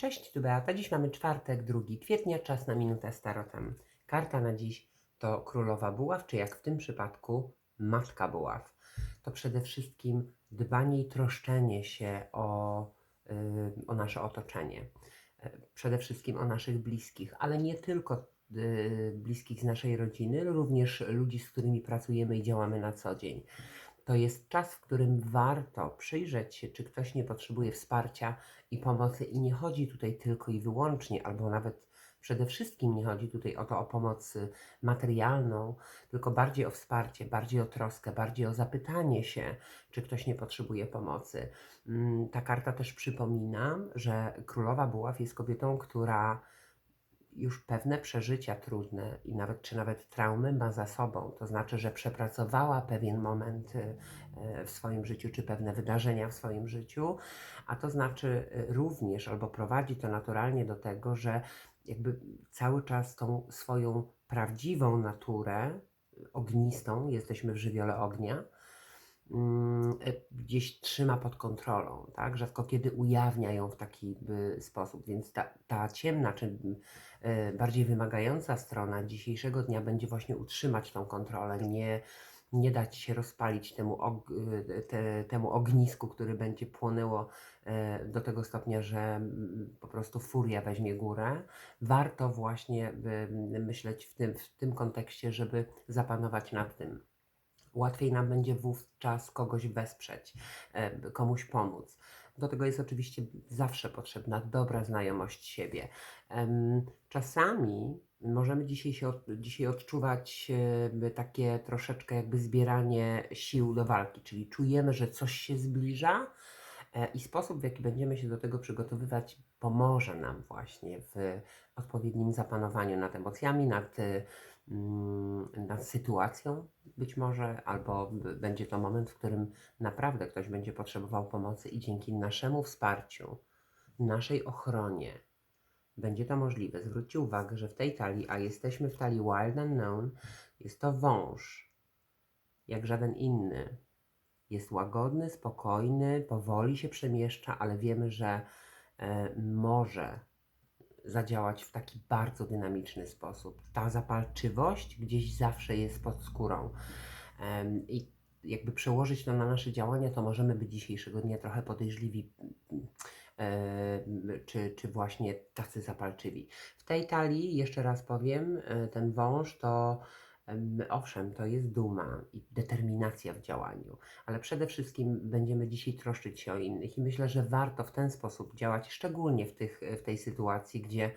Cześć, tu Beata. Dziś mamy czwartek, 2 kwietnia, czas na minutę z tarotem. Karta na dziś to Królowa Buław, czy jak w tym przypadku Matka Buław. To przede wszystkim dbanie i troszczenie się o, y, o nasze otoczenie. E, Przede wszystkim o naszych bliskich, ale nie tylko y, bliskich z naszej rodziny, również ludzi, z którymi pracujemy i działamy na co dzień. To jest czas, w którym warto przyjrzeć się, czy ktoś nie potrzebuje wsparcia i pomocy. I nie chodzi tutaj tylko i wyłącznie, albo nawet przede wszystkim nie chodzi tutaj o to o pomoc y, materialną, tylko bardziej o wsparcie, bardziej o troskę, bardziej o zapytanie się, czy ktoś nie potrzebuje pomocy. Mm, Ta karta też przypomina, że królowa buław jest kobietą, która już pewne przeżycia trudne i nawet czy nawet traumy ma za sobą. To znaczy, że przepracowała pewien moment y, y, w swoim życiu, czy pewne wydarzenia w swoim życiu, a to znaczy y, również albo prowadzi to naturalnie do tego, że jakby cały czas tą swoją prawdziwą naturę ognistą, jesteśmy w żywiole ognia, gdzieś trzyma pod kontrolą, tak? Rzadko kiedy ujawnia ją w taki sposób, więc ta, ta ciemna, czy y, bardziej wymagająca strona dzisiejszego dnia będzie właśnie utrzymać tą kontrolę, nie, nie dać się rozpalić temu, y, te, temu ognisku, który będzie płonęło do tego stopnia, że mm, po prostu furia weźmie górę. Warto właśnie y, myśleć w tym, w tym kontekście, żeby zapanować nad tym. Łatwiej nam będzie wówczas kogoś wesprzeć, e, komuś pomóc. Do tego jest oczywiście zawsze potrzebna dobra znajomość siebie. Czasami możemy dzisiaj, się, dzisiaj odczuwać e, takie troszeczkę jakby zbieranie sił do walki, czyli czujemy, że coś się zbliża e, i sposób, w jaki będziemy się do tego przygotowywać, pomoże nam właśnie w odpowiednim zapanowaniu nad emocjami, nad, nad sytuacją być może, albo będzie to moment, w którym naprawdę ktoś będzie potrzebował pomocy i dzięki naszemu wsparciu, naszej ochronie, będzie to możliwe. Zwróćcie uwagę, że w tej talii, a jesteśmy w talii Wild Unknown, jest to wąż, jak żaden inny. Jest łagodny, spokojny, powoli się przemieszcza, ale wiemy, że e, może zadziałać w taki bardzo dynamiczny sposób. Ta zapalczywość gdzieś zawsze jest pod skórą. I jakby przełożyć to na nasze działania, to możemy być dzisiejszego dnia trochę podejrzliwi, czy, czy właśnie tacy zapalczywi. W tej talii, jeszcze raz powiem, e, ten wąż to owszem, to jest duma i determinacja w działaniu, ale przede wszystkim będziemy dzisiaj troszczyć się o innych i myślę, że warto w ten sposób działać, szczególnie w, tych, w tej sytuacji, gdzie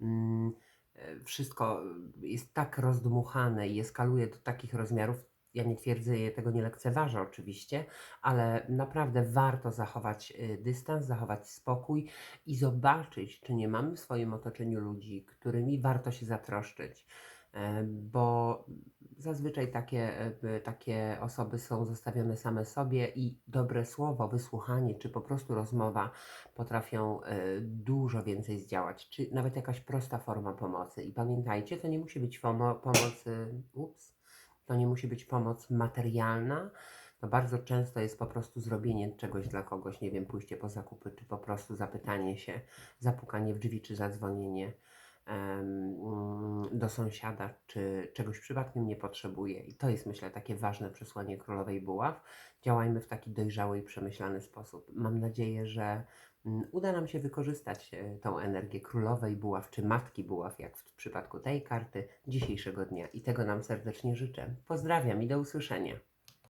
mm, e, wszystko jest tak rozdmuchane i eskaluje do takich rozmiarów. Ja nie twierdzę, tego nie lekceważę oczywiście, ale naprawdę warto zachować y, dystans, zachować spokój i zobaczyć, czy nie mamy w swoim otoczeniu ludzi, którymi warto się zatroszczyć. E, Bo zazwyczaj takie, e, takie osoby są zostawione same sobie i dobre słowo, wysłuchanie czy po prostu rozmowa potrafią e, dużo więcej zdziałać, czy nawet jakaś prosta forma pomocy. I pamiętajcie, to nie musi być pomo- pomoc, ups, to nie musi być pomoc materialna. To bardzo często jest po prostu zrobienie czegoś dla kogoś, nie wiem, pójście po zakupy, czy po prostu zapytanie się, zapukanie w drzwi, czy zadzwonienie do sąsiada, czy czegoś przypadkiem nie potrzebuje. I to jest, myślę, takie ważne przesłanie Królowej Buław. Działajmy w taki dojrzały i przemyślany sposób. Mam nadzieję, że mm, uda nam się wykorzystać e, tą energię Królowej Buław, czy Matki Buław, jak w przypadku tej karty, dzisiejszego dnia. I tego nam serdecznie życzę. Pozdrawiam i do usłyszenia.